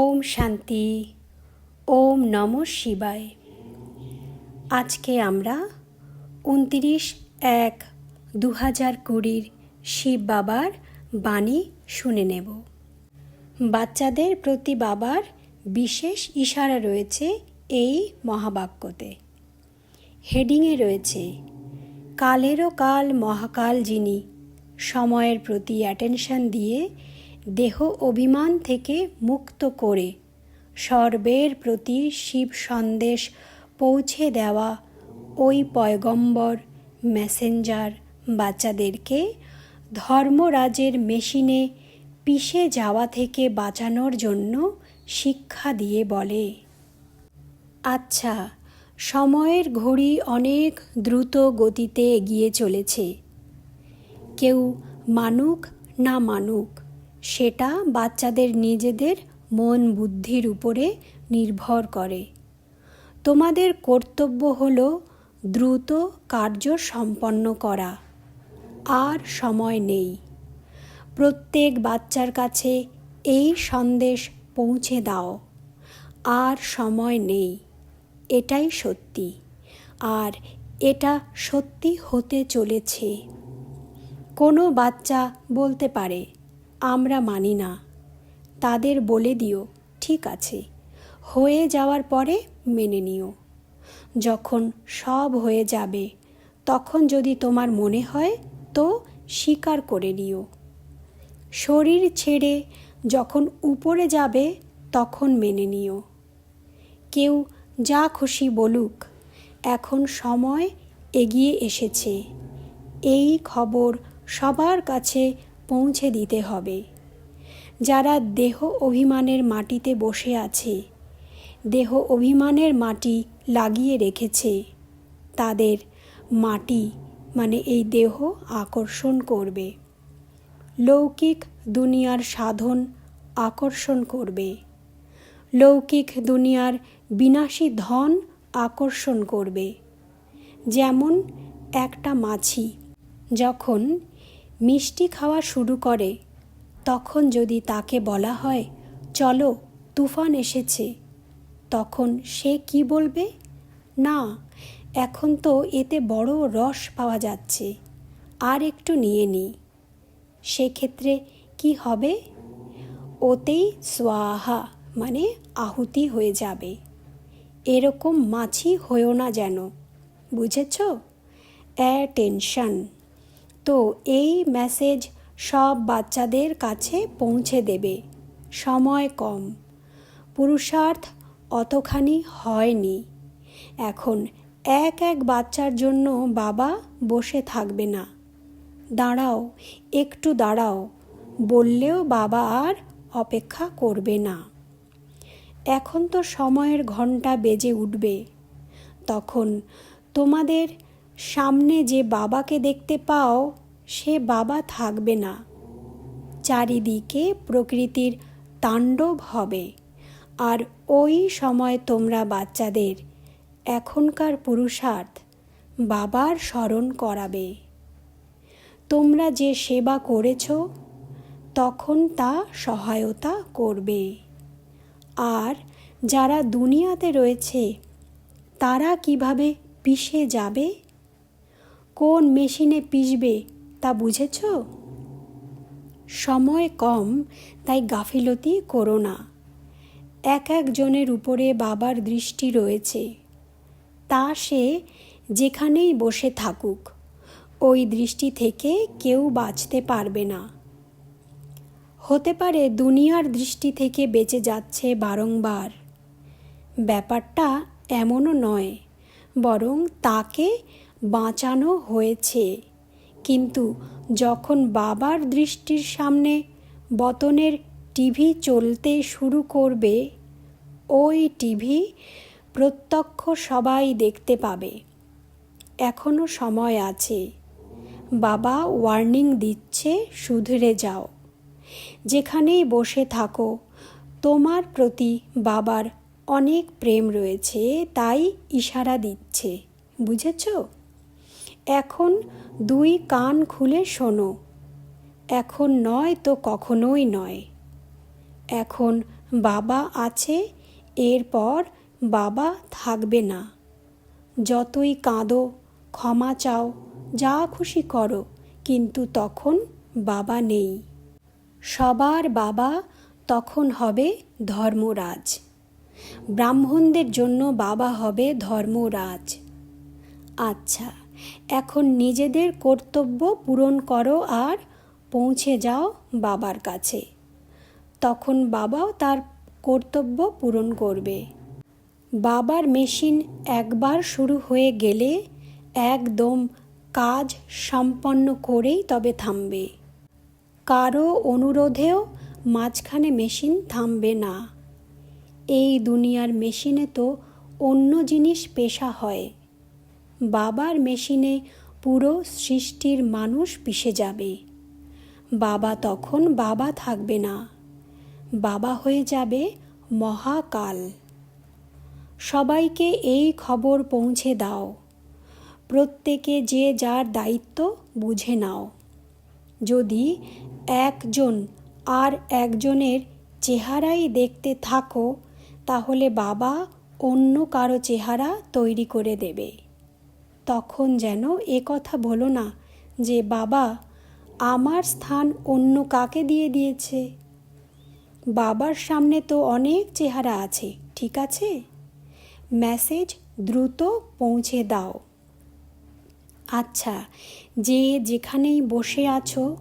ওম শান্তি, ওম নম শিবায়। আজকে আমরা উনতিরিশ এক দু হাজার কুড়ির শিব বাবার বাণী শুনে নেব। বাচ্চাদের প্রতি বাবার বিশেষ ইশারা রয়েছে এই মহাবাক্যতে। হেডিংয়ে রয়েছে, কালেরও কাল মহাকাল যিনি, সময়ের প্রতি অ্যাটেনশন দিয়ে দেহ অভিমান থেকে মুক্ত করে সর্বের প্রতি শিব সন্দেশ পৌঁছে দেওয়া ওই পয়গম্বর, মেসেঞ্জার বাচ্চাদেরকে ধর্মরাজের মেশিনে পিষে যাওয়া থেকে বাঁচানোর জন্য শিক্ষা দিয়ে বলে। আচ্ছা সময়ের ঘড়ি অনেক দ্রুত গতিতে এগিয়ে চলেছে। কেউ মানুক না মানুক সেটা বাচ্চাদের নিজেদের মন বুদ্ধির উপরে নির্ভর করে। তোমাদের কর্তব্য হল দ্রুত কার্য সম্পন্ন করা। আর সময় নেই। প্রত্যেক বাচ্চার কাছে এই সন্দেশ পৌঁছে দাও। আর সময় নেই। এটাই সত্যি। আর এটা সত্যি হতে চলেছে। কোনো বাচ্চা বলতে পারে আমরা মানি না। তাদের বলে দিও, ঠিক আছে। হয়ে যাওয়ার পরে মেনে নিও। যখন সব হয়ে যাবে, তখন যদি তোমার মনে হয়, তো স্বীকার করে নিও। শরীর ছেড়ে যখন উপরে যাবে, তখন মেনে নিও। কেউ যা খুশি বলুক, এখন সময় এগিয়ে এসেছে। এই খবর সবার কাছে পৌঁছে দিতে হবে। যারা দেহ অভিমানের মাটিতে বসে আছে, দেহ অভিমানের মাটি লাগিয়ে রেখেছে, তাদের মাটি মানে এই দেহ আকর্ষণ করবে। লৌকিক দুনিয়ার সাধন আকর্ষণ করবে। লৌকিক দুনিয়ার বিনাশী ধন আকর্ষণ করবে। যেমন একটা মাছি, যখন মিষ্টি খাওয়া শুরু করে, তখন যদি তাকে বলা হয়, চলো, তুফান এসেছে। তখন সে কি বলবে? না, এখন তো এতে বড় রস পাওয়া যাচ্ছে, আর একটু নিয়ে নিই। সেক্ষেত্রে কি হবে? ওতেই সোয়াহা মানে আহুতি হয়ে যাবে। এরকম মাছি হয়েও না যেন, বুঝেছ? অ্যাটেনশন তো এই মেসেজ সব বাচ্চাদের কাছে পৌঁছে দেবে। সময় কম। পুরুষার্থ অতখানি হয়নি। এখন এক এক বাচ্চার জন্য বাবা বসে থাকবে না। দাঁড়াও, একটু দাঁড়াও, বললেও বাবা আর অপেক্ষা করবে না। এখন তো সময়ের ঘণ্টা বেজে উঠবে। তখন তোমাদের সামনে যে বাবাকে দেখতে পাও, সে বাবা থাকবে না। চারিদিকে প্রকৃতির তাণ্ডব হবে। আর ওই সময় তোমরা বাচ্চাদের, এখনকার পুরুষার্থ, বাবার স্মরণ করাবে। তোমরা যে সেবা করেছ, তখন তা সহায়তা করবে। আর যারা দুনিয়াতে রয়েছে, তারা কীভাবে পিষে যাবে? কোন মেশিনে পিষবে তা বুঝেছ? সময় কম, তাই গাফিলতি করো না। এক একজনের উপরে বাবার দৃষ্টি রয়েছে। তা সে যেখানেই বসে থাকুক, ওই দৃষ্টি থেকে কেউ বাঁচতে পারবে না। হতে পারে দুনিয়ার দৃষ্টি থেকে বেঁচে যাচ্ছে বারংবার। ব্যাপারটা এমনও নয়, বরং তাকে বাঁচানো হয়েছে। কিন্তু যখন বাবার দৃষ্টির সামনে বতনের টিভি চলতে শুরু করবে, ওই টিভি প্রত্যক্ষ সবাই দেখতে পাবে। এখনও সময় আছে। বাবা ওয়ার্নিং দিচ্ছে শুধরে যাও। যেখানেই বসে থাকো, তোমার প্রতি বাবার অনেক প্রেম রয়েছে, তাই ইশারা দিচ্ছে। বুঝেছ? এখন দুই কান খুলে শোনো। এখন নয় তো কখনোই নয়। এখন বাবা আছে, এরপর বাবা থাকবে না। যতই কাঁদো, ক্ষমা চাও, যা খুশি করো, কিন্তু তখন বাবা নেই। সবার বাবা তখন হবে ধর্মরাজ। ব্রাহ্মণদের জন্য বাবা হবে ধর্মরাজ। আচ্ছা। এখন নিজেদের কর্তব্য পূরণ করো আর পৌঁছে যাও বাবার কাছে। তখন বাবাও তার কর্তব্য পূরণ করবে। বাবার মেশিন একবার শুরু হয়ে গেলে একদম কাজ সম্পন্ন করেই তবে থামবে। কারও অনুরোধেও মাঝখানে মেশিন থামবে না। এই দুনিয়ার মেশিনে তো অন্য জিনিস পেশা হয়। বাবার মেশিনে পুরো সৃষ্টির মানুষ পিষে যাবে। বাবা তখন বাবা থাকবে না। বাবা হয়ে যাবে মহাকাল। সবাইকে এই খবর পৌঁছে দাও। প্রত্যেকে যে যার দায়িত্ব বুঝে নাও। যদি একজন আর একজনের চেহারাই দেখতে থাকো, তাহলে বাবা অন্য কারও চেহারা তৈরি করে দেবে। তখন যেন এ কথা বলো না যে, বাবা, আমার স্থান অন্য কাকে দিয়ে দিয়েছে? বাবার সামনে তো অনেক চেহারা আছে, ঠিক আছে? মেসেজ দ্রুত পৌঁছে দাও। আচ্ছা যে যেখানেই বসে আছো,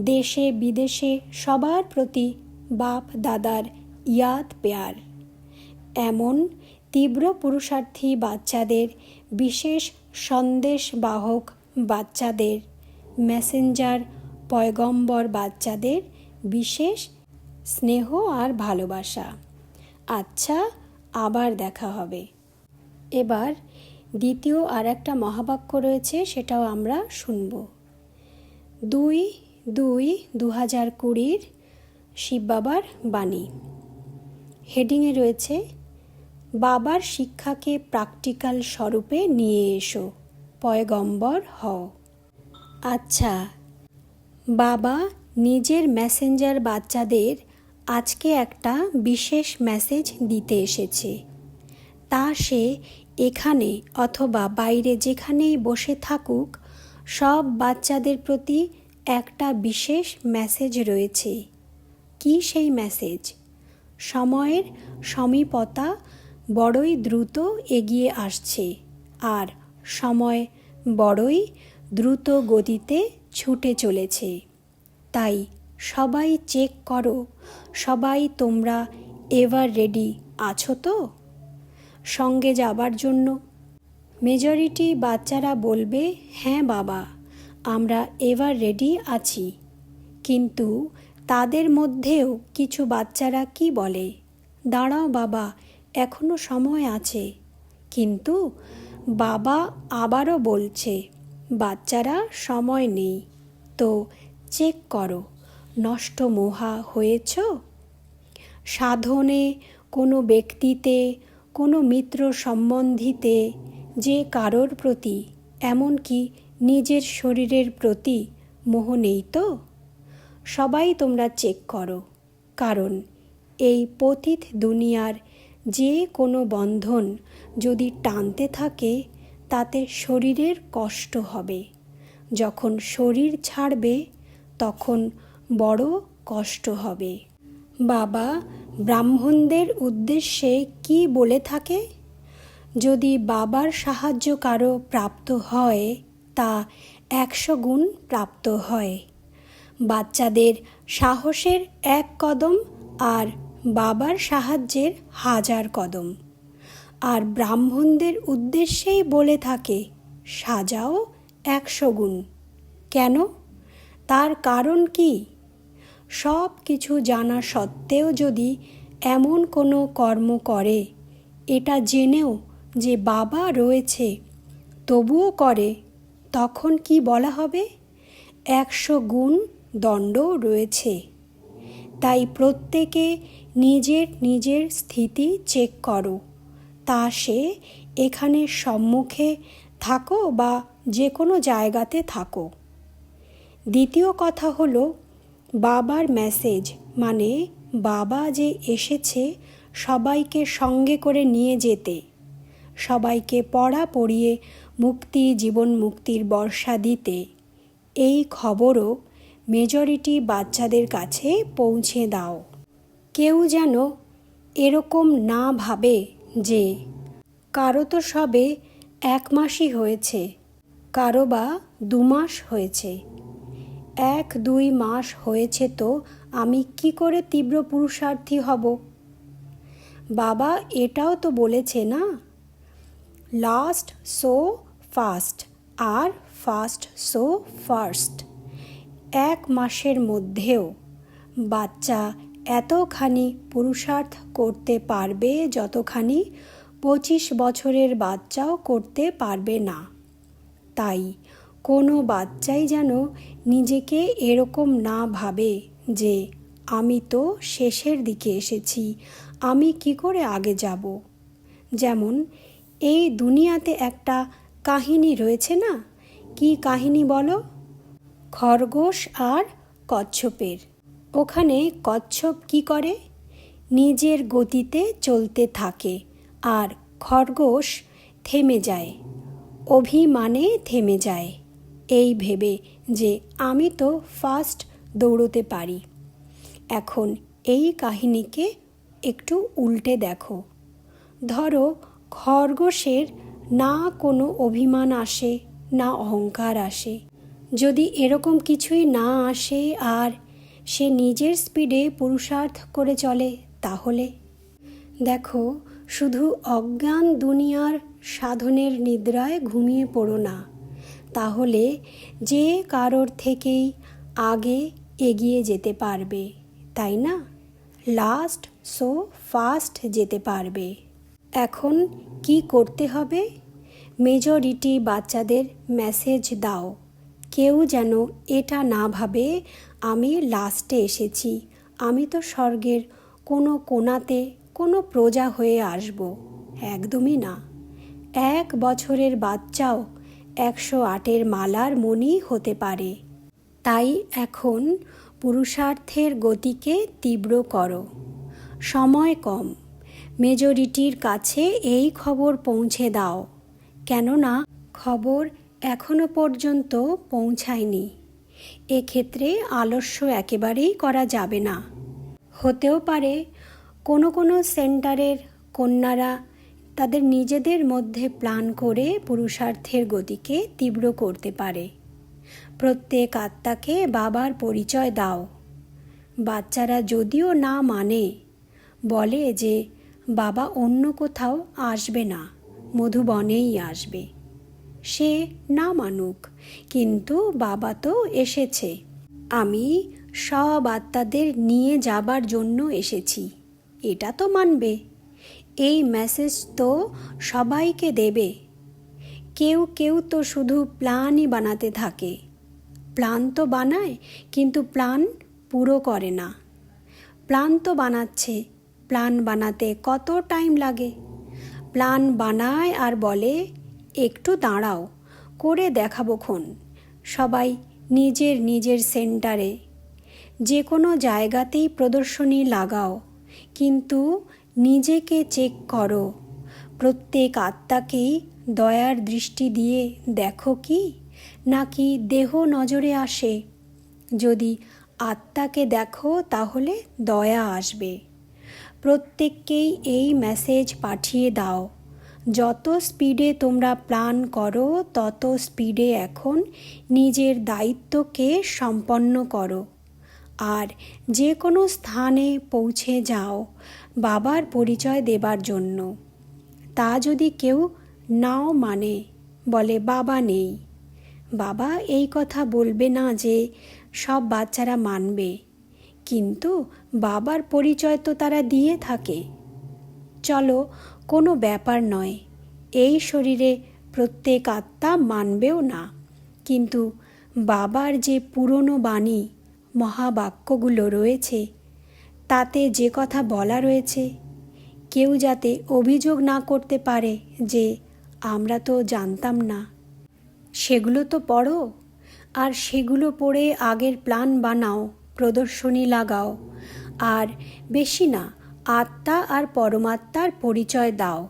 দেশে, বিদেশে, সবার প্রতি বাপ দাদার ইয়াদ পেয়ার। এমন তীব্র পুরুষার্থী বাচ্চাদের বিশেষ সন্দেশ বাহক বাচ্চাদের, মেসেঞ্জার পয়গম্বর বাচ্চাদের বিশেষ স্নেহ আর ভালোবাসা। আচ্ছা আবার দেখা হবে। এবার দ্বিতীয় আর একটা মহাবাক্য রয়েছে, সেটাও আমরা শুনব। দুই দুই দু হাজার কুড়ির শিব বাবার বাণী। হেডিংয়ে রয়েছে বাবার শিক্ষাকে প্র্যাকটিক্যাল স্বরূপে নিয়ে এসো। পয়গম্বর হও। আচ্ছা বাবা নিজের মেসেঞ্জার বাচ্চাদের আজকে একটা বিশেষ মেসেজ দিতে এসেছে। তা সে এখানে অথবা বাইরে যেখানেই বসে থাকুক, সব বাচ্চাদের প্রতি একটা বিশেষ মেসেজ রয়েছে। কি সেই মেসেজ? সময়ের সমীপতা বড়ই দ্রুত এগিয়ে আসছে। আর সময় বড়ই দ্রুত গতিতে ছুটে চলেছে। তাই সবাই চেক করো, সবাই তোমরা এভার রেডি আছো তো? সঙ্গে যাবার জন্য। মেজরিটি বাচ্চারা বলবে হ্যাঁ বাবা, আমরা এভার রেডি আছি। কিন্তু তাদের মধ্যেও কিছু বাচ্চারা কি বলে, দাঁড়াও বাবা এখনও সময় আছে। কিন্তু বাবা আবারও বলছে, বাচ্চারা, সময় নেই। তো চেক করো, নষ্ট মোহা হয়েছ? সাধনে, কোনো ব্যক্তিতে, কোনো মিত্র সম্বন্ধিতে, যে কারোর প্রতি, এমনকি নিজের শরীরের প্রতি মোহ নেই তো? সবাই তোমরা চেক করো, কারণ এই পতিত দুনিয়ার যে কোনো বন্ধন যদি টানতে থাকে, তাতে শরীরের কষ্ট হবে। যখন শরীর ছাড়বে, তখন বড় কষ্ট হবে। বাবা ব্রাহ্মণদের উদ্দেশ্যে কি বলে থাকে? যদি বাবার সাহায্য কারও প্রাপ্ত হয়, তা একশো গুণ প্রাপ্ত হয়। বাচ্চাদের সাহসের এক কদম আর বাবার সাহায্যের হাজার কদম। আর ব্রাহ্মণদের উদ্দেশ্যেই বলে থাকে, সাজাও একশো গুণ। কেন? তার কারণ কি? সব কিছু জানা সত্ত্বেও যদি এমন কোনো কর্ম করে, এটা জেনেও যে বাবা রয়েছে, তবুও করে, তখন কি বলা হবে? একশো গুণ দণ্ড রয়েছে। তাই প্রত্যেকে নিজের নিজের স্থিতি চেক করো। তা সে এখানে সম্মুখে থাকো বা যে কোনো জায়গাতে থাকো। দ্বিতীয় কথা হলো, বাবার মেসেজ মানে বাবা যে এসেছে সবাইকে সঙ্গে করে নিয়ে যেতে। সবাইকে পড়া পড়িয়ে মুক্তি, জীবন মুক্তির বর্ষা দিতে। এই খবরও মেজরিটি বাচ্চাদের কাছে পৌঁছে দাও। কেউ যেন এরকম না ভাবে যে কারও তো সবে এক মাসই হয়েছে, কারও বা দু মাস হয়েছে। এক, দুই মাস হয়েছে তো আমি কি করে তীব্র পুরুষার্থী হব? বাবা এটাও তো বলেছে না? লাস্ট সো ফাস্ট আর ফাস্ট সো ফার্স্ট এক মাসের মধ্যেও বাচ্চা এতখানি পুরুষার্থ করতে পারবে যতখানি পঁচিশ বছরের বাচ্চাও করতে পারবে না। তাই কোনো বাচ্চাই যেন নিজেকে এরকম না ভাবে যে, আমি তো শেষের দিকে এসেছি, আমি কি করে আগে যাব? যেমন, এই দুনিয়াতে একটা কাহিনী রয়েছে না? কি কাহিনী বলো? খরগোশ আর কচ্ছপের। ওখানে কচ্ছপ কি করে? নিজের গতিতে চলতে থাকে আর খরগোশ থেমে যায়, অভিমানে থেমে যায়। এই ভেবে যে আমি তো ফাস্ট দৌড়তে পারি। এখন এই কাহিনীকে একটু উল্টে দেখো। ধরো খরগোশের না কোনো অভিমান আসে, না অহংকার আসে। যদি এরকম কিছুই না আসে আর সে নিজের স্পিডে পুরুষার্থ করে চলে, তাহলে? দেখো, শুধু অজ্ঞান দুনিয়ার সাধনের নিদ্রায় ঘুমিয়ে পড়ো না। তাহলে যে কারোর থেকেই আগে এগিয়ে যেতে পারবে, তাই না? লাস্ট, সো ফাস্ট যেতে পারবে। এখন কি করতে হবে? মেজরিটি বাচ্চাদের মেসেজ দাও। কেউ যেন এটা না ভাবে আমি লাস্টে এসেছি। আমি তো স্বর্গের কোনো কোনাতে কোনো প্রজা হয়ে আসব। একদমই না। এক বছরের বাচ্চাও একশো আটের মালার মনি হতে পারে। তাই এখন পুরুষার্থের গতিকে তীব্র করো। সময় কম। মেজরিটির কাছে এই খবর পৌঁছে দাও। কেননা খবর এখনও পর্যন্ত পৌঁছায়নি। এক্ষেত্রে আলস্য একেবারেই করা যাবে না। হতেও পারে, কোনো কোনো সেন্টারের কন্যারা তাদের নিজেদের মধ্যে প্ল্যান করে পুরুষার্থের গতিকে তীব্র করতে পারে। প্রত্যেক আত্মাকে বাবার পরিচয় দাও। বাচ্চারা যদিও না মানে বলে যে বাবা অন্য কোথাও আসবে না, মধুবনেই আসবে। সে না মানুক, কিন্তু বাবা তো এসেছে। আমি সব আত্মাদের নিয়ে যাবার জন্য এসেছি, এটা তো মানবে। এই মেসেজ তো সবাইকে দেবে। কেউ কেউ তো শুধু প্ল্যানই বানাতে থাকে। প্ল্যান তো বানায়, কিন্তু প্ল্যান পুরো করে না। প্ল্যান তো বানাচ্ছে প্ল্যান বানাতে কত টাইম লাগে? প্ল্যান বানায় আর বলে একটু দাঁড়াও, করে দেখাবো খন। সবাই নিজের নিজের সেন্টারে। যে কোনো জায়গাতেই প্রদর্শনী লাগাও, কিন্তু নিজেকে চেক করো। প্রত্যেক আত্মাকেই দয়ার দৃষ্টি দিয়ে দেখো কি, নাকি দেহ নজরে আসে। যদি আত্মাকে দেখো, তাহলে দয়া আসবে। প্রত্যেককেই এই মেসেজ পাঠিয়ে দাও। যত স্পিডে তোমরা প্ল্যান করো, তত স্পিডে এখন নিজের দায়িত্বকে সম্পন্ন করো। আর যে কোনো স্থানে পৌঁছে যাও বাবার পরিচয় দেবার জন্য। তা যদি কেউ নাও মানে বলে বাবা নেই। বাবা এই কথা বলবে না যে সব বাচ্চারা মানবে, কিন্তু বাবার পরিচয় তো তারা দিয়ে থাকে। চলো কোনো ব্যাপার নয়। এই শরীরে প্রত্যেক আত্মা মানবেও না। কিন্তু বাবার যে পুরনো বাণী, মহাবাক্যগুলো রয়েছে, তাতে যে কথা বলা রয়েছে, কেউ যাতে অভিযোগ না করতে পারে যে আমরা তো জানতাম না। সেগুলো তো পড়ো, আর সেগুলো পড়ে আগের প্ল্যান বানাও, প্রদর্শনী লাগাও, আর বেশি না আত্মা আর পরমাত্মার পরিচয় দাও।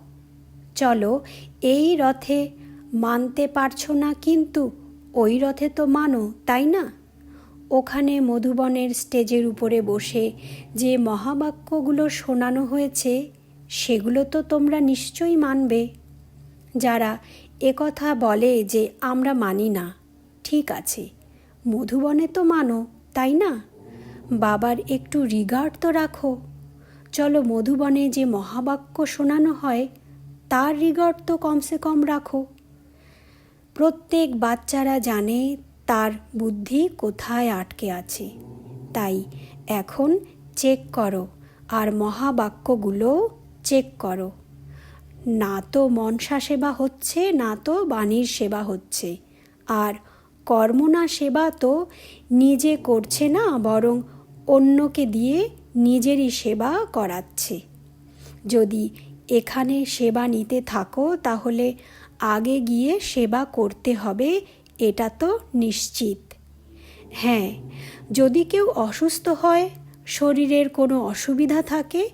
চলো, এই রথে মানতে পারছ না কিন্তু ওই রথে তো মানো, তাই না? ওখানে মধুবনের স্টেজের উপরে বসে যে মহাবাক্যগুলো শোনানো হয়েছে, সেগুলো তো তোমরা নিশ্চয়ই মানবে। যারা একথা বলে যে আমরা মানি না, ঠিক আছে, মধুবনে তো মানো, তাই না? বাবার একটু রিগার্ড তো রাখো। চলো মধুবনে যে মহাবাক্য শোনানো হয়, তার রিগার্ড তো কমসে কম রাখো। প্রত্যেক বাচ্চারা জানে তার বুদ্ধি কোথায় আটকে আছে। তাই এখন চেক করো, আর মহাবাক্যগুলো চেক করো। না তো মনসা সেবা হচ্ছে, না তো বাণীর সেবা হচ্ছে, আর কর্মনা সেবা তো নিজে করছে না, বরং অন্যকে দিয়ে নিজেরই সেবা করাচ্ছে। যদি এখানে সেবা নিতে থাকো, তাহলে আগে গিয়ে সেবা করতে হবে, এটা তো নিশ্চিত। হ্যাঁ যদি কেউ অসুস্থ হয়, শরীরের কোনো অসুবিধা থাকে,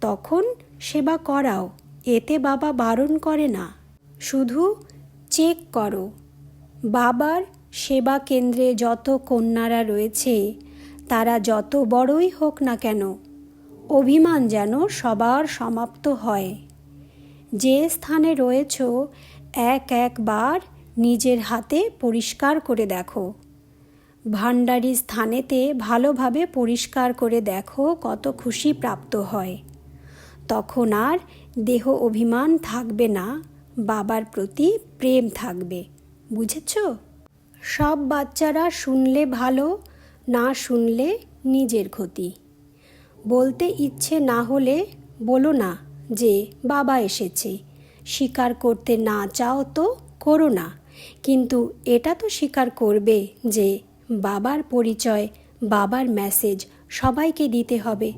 তখন সেবা করাও, এতে বাবা বারণ করে না। শুধু চেক করো। বাবার সেবা কেন্দ্রে যত কন্যারা রয়েছে তারা যত বড়ই হোক না কেন, অভিমান যেন সবার সমাপ্ত হয়। যে স্থানে রয়েছ, এক একবার নিজের হাতে পরিষ্কার করে দেখো। ভাণ্ডারি স্থানেতে ভালোভাবে পরিষ্কার করে দেখো কত খুশি প্রাপ্ত হয়। তখন আর দেহ অভিমান থাকবে না, বাবার প্রতি প্রেম থাকবে, বুঝেছ? সব বাচ্চারা শুনলে ভালো না শুনলে নিজের ক্ষতি। বলতে ইচ্ছে না হলে বলো না যে বাবা এসেছে। স্বীকার করতে না চাও তো করো না। কিন্তু এটা তো স্বীকার করবে যে বাবার পরিচয়, বাবার মেসেজ সবাইকে দিতে হবে।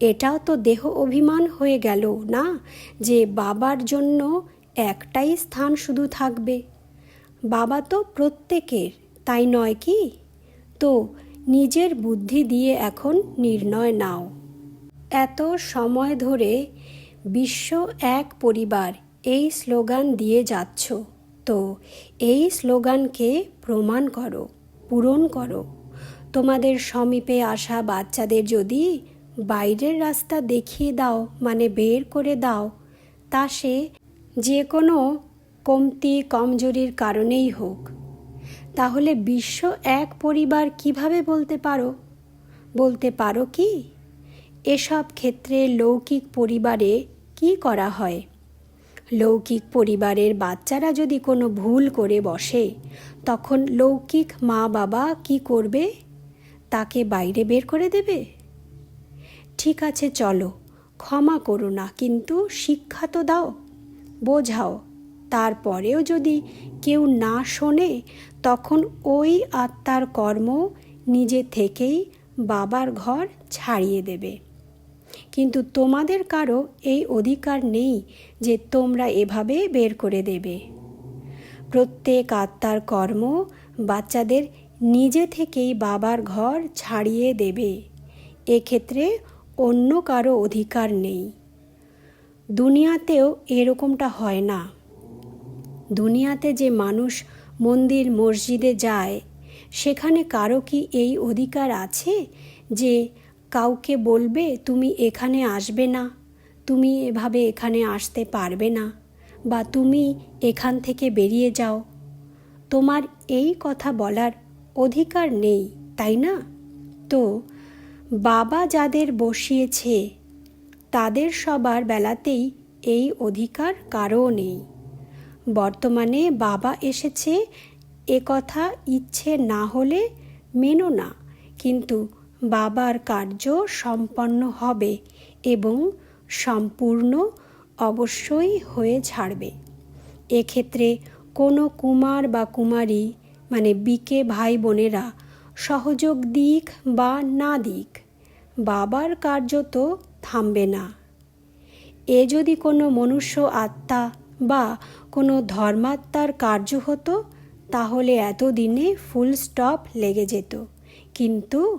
এটাও তো দেহ অভিমান হয়ে গেল না যে বাবার জন্য একটাই স্থান শুধু থাকবে। বাবা তো প্রত্যেকের, তাই নয় কি? তো নিজের বুদ্ধি দিয়ে এখন নির্ণয় নাও। এত সময় ধরে বিশ্ব এক পরিবার এই স্লোগান দিয়ে যাচ্ছ। তো এই স্লোগানকে প্রমাণ করো, পূরণ করো। তোমাদের সমীপে আসা বাচ্চাদের যদি বাইরের রাস্তা দেখিয়ে দাও মানে বের করে দাও, তা সে যে কোনো কমতি কমজোরির কারণেই হোক। তাহলে বিশ্ব এক পরিবার কীভাবে বলতে পারো? বলতে পারো কি? এসব ক্ষেত্রে লৌকিক পরিবারে কি করা হয়? লৌকিক পরিবারের বাচ্চারা যদি কোনো ভুল করে বসে, তখন লৌকিক মা বাবা কি করবে? তাকে বাইরে বের করে দেবে? ঠিক আছে, চলো। ক্ষমা করো না, কিন্তু শিক্ষা তো দাও। বোঝাও। তারপরেও যদি কেউ না শোনে, তখন ওই আত্মার কর্ম নিজে থেকেই বাবার ঘর ছাড়িয়ে দেবে। কিন্তু তোমাদের কারও এই অধিকার নেই যে তোমরা এভাবে বের করে দেবে। প্রত্যেক আত্মার কর্ম বাচ্চাদের নিজে থেকেই বাবার ঘর ছাড়িয়ে দেবে। এক্ষেত্রে অন্য কারও অধিকার নেই। দুনিয়াতেও এরকমটা হয় না। দুনিয়াতে যে মানুষ মন্দির, মসজিদে যায়, সেখানে কারও কি এই অধিকার আছে যে কাউকে বলবে, তুমি এখানে আসবে না, তুমি এভাবে এখানে আসতে পারবে না, বা তুমি এখান থেকে বেরিয়ে যাও তোমার এই কথা বলার অধিকার নেই, তাই না? তো বাবা যাদের বসিয়েছে, তাদের সবার বেলাতেই এই অধিকার কারও নেই। বর্তমানে বাবা এসেছে, এ কথা ইচ্ছে না হলে মেনো না। কিন্তু বাবার কার্য সম্পন্ন হবে এবং সম্পূর্ণ অবশ্যই হয়ে ছাড়বে। এক্ষেত্রে কোনো কুমার বা কুমারী মানে বিকে ভাই বোনেরা সহযোগ দিক বা না দিক, বাবার কার্য তো থামবে না। এ যদি কোনো মনুষ্য আত্মা বা কোনো ধর্মাত্মার কার্য হতো, তাহলে এতদিনে ফুল স্টপ লেগে যেত। কিন্তু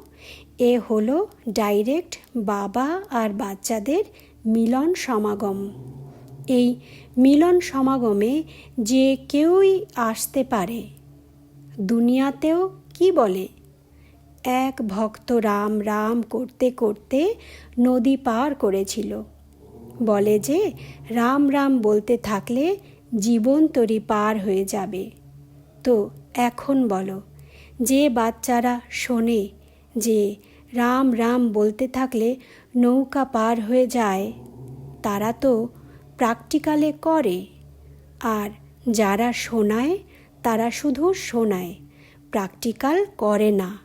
এ হলো ডাইরেক্ট বাবা আর বাচ্চাদের মিলন সমাগম। এই মিলন সমাগমে যে কেউই আসতে পারে, দুনিয়াতেও কি বলে? এক ভক্ত রাম রাম করতে করতে নদী পার করেছিল। বলে যে, রাম রাম বলতে থাকলে জীবন তরি পার হয়ে যাবে। তো এখন বলো, যে বাচ্চারা শোনে যে রাম রাম বলতে থাকলে নৌকা পার হয়ে যায়, তারা তো প্র্যাকটিক্যালে করে। আর যারা শোনায়, তারা শুধু শোনায় প্র্যাকটিক্যাল করে না।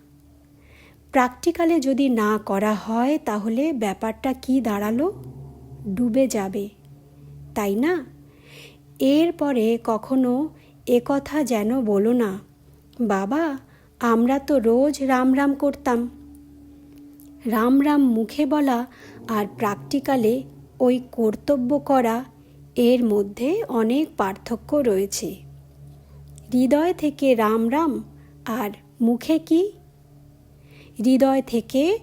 প্র্যাকটিক্যালে যদি না করা হয়, তাহলে ব্যাপারটা কি দাঁড়াল? ডুবে যাবে। তাই না? এরপরে কখনো একথা যেন বলো না, বাবা, আমরা তো রোজ রাম রাম করতাম। রাম রাম মুখে বলা আর প্র্যাকটিক্যালে ওই কর্তব্য করা এর মধ্যে অনেক পার্থক্য রয়েছে। হৃদয় থেকে রাম রাম আর মুখে কি? হৃদয় থেকে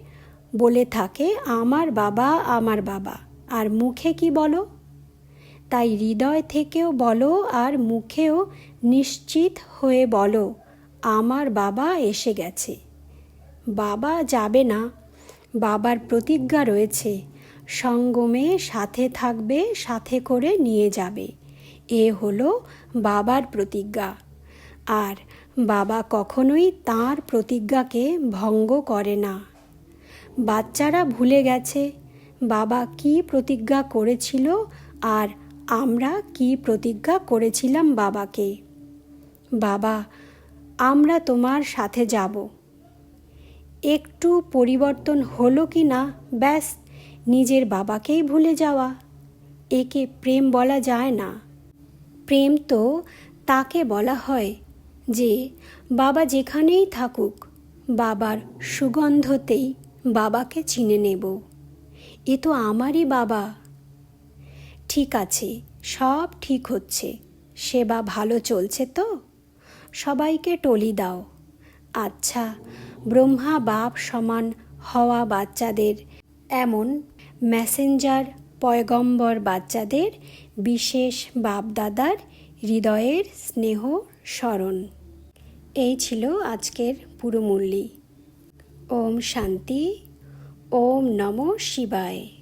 বলে থাকে, আমার বাবা আমার বাবা। আর মুখে কি বলো? তাই হৃদয় থেকেও বলো আর মুখেও নিশ্চিত হয়ে বলো, আমার বাবা এসে গেছে। বাবা যাবে না, বাবার প্রতিজ্ঞা রয়েছে, সঙ্গমে সাথে থাকবে, সাথে করে নিয়ে যাবে। এ হলো বাবার প্রতিজ্ঞা। আর বাবা কখনোই তার প্রতিজ্ঞাকে ভঙ্গ করে না। বাচ্চারা ভুলে গেছে, বাবা কি প্রতিজ্ঞা করেছিল আর আমরা কি প্রতিজ্ঞা করেছিলাম বাবাকে? বাবা, আমরা তোমার সাথে যাব। একটু পরিবর্তন হলো কি না, ব্যাস, নিজের বাবাকেই ভুলে যাওয়া। একে প্রেম বলা যায় না। প্রেম তো তাকে বলা হয় যে, বাবা যেখানেই থাকুক, বাবার সুগন্ধতেই বাবাকে চিনে নেব। এ তো আমারই বাবা। ঠিক আছে, সব ঠিক হচ্ছে। সেবা ভালো চলছে তো? সবাইকে টলি দাও। আচ্ছা ব্রহ্মা বাপ সমান হওয়া বাচ্চাদের এমন মেসেঞ্জার পয়গম্বর বাচ্চাদের বিশেষ বাপদাদার হৃদয়ের স্নেহ স্মরণ। এই ছিল আজকের পুরো ওম শান্তি, ওম নম শিবায়।